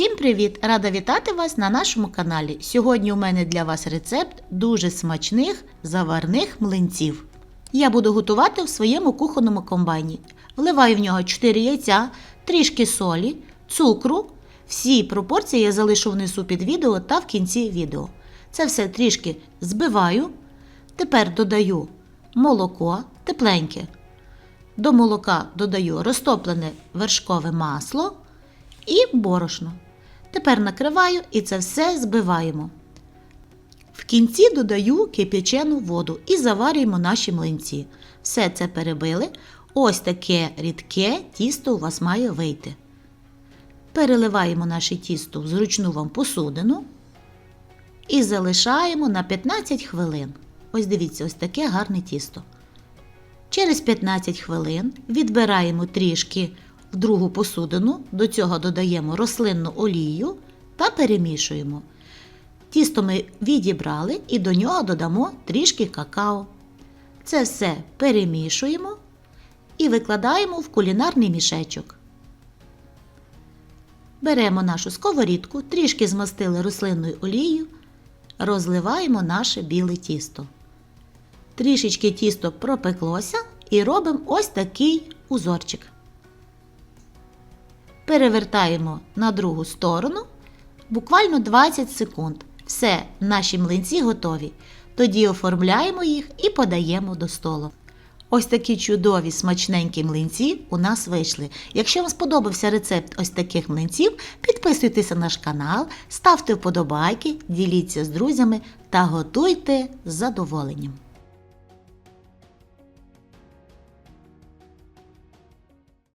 Всім привіт! Рада вітати вас на нашому каналі. Сьогодні у мене для вас рецепт дуже смачних заварних млинців. Я буду готувати в своєму кухонному комбайні. Вливаю в нього 4 яйця, трішки солі, цукру. Всі пропорції я залишу внизу під відео та в кінці відео. Це все трішки збиваю. Тепер додаю молоко тепленьке. До молока додаю розтоплене вершкове масло і борошно. Тепер накриваю і це все збиваємо. В кінці додаю кип'ячену воду і заварюємо наші млинці. Все це перебили. Ось таке рідке тісто у вас має вийти. Переливаємо наше тісто в зручну вам посудину і залишаємо на 15 хвилин. Ось дивіться, ось таке гарне тісто. Через 15 хвилин відбираємо трішки в другу посудину, до цього додаємо рослинну олію та перемішуємо. Тісто ми відібрали і до нього додамо трішки какао. Це все перемішуємо і викладаємо в кулінарний мішечок. Беремо нашу сковорідку, трішки змастили рослинною олією, розливаємо наше біле тісто. Трішечки тісто пропеклося і робимо ось такий узорчик. Перевертаємо на другу сторону буквально 20 секунд. Все, наші млинці готові. Тоді оформляємо їх і подаємо до столу. Ось такі чудові смачненькі млинці у нас вийшли. Якщо вам сподобався рецепт ось таких млинців, підписуйтесь на наш канал, ставте вподобайки, діліться з друзями та готуйте з задоволенням.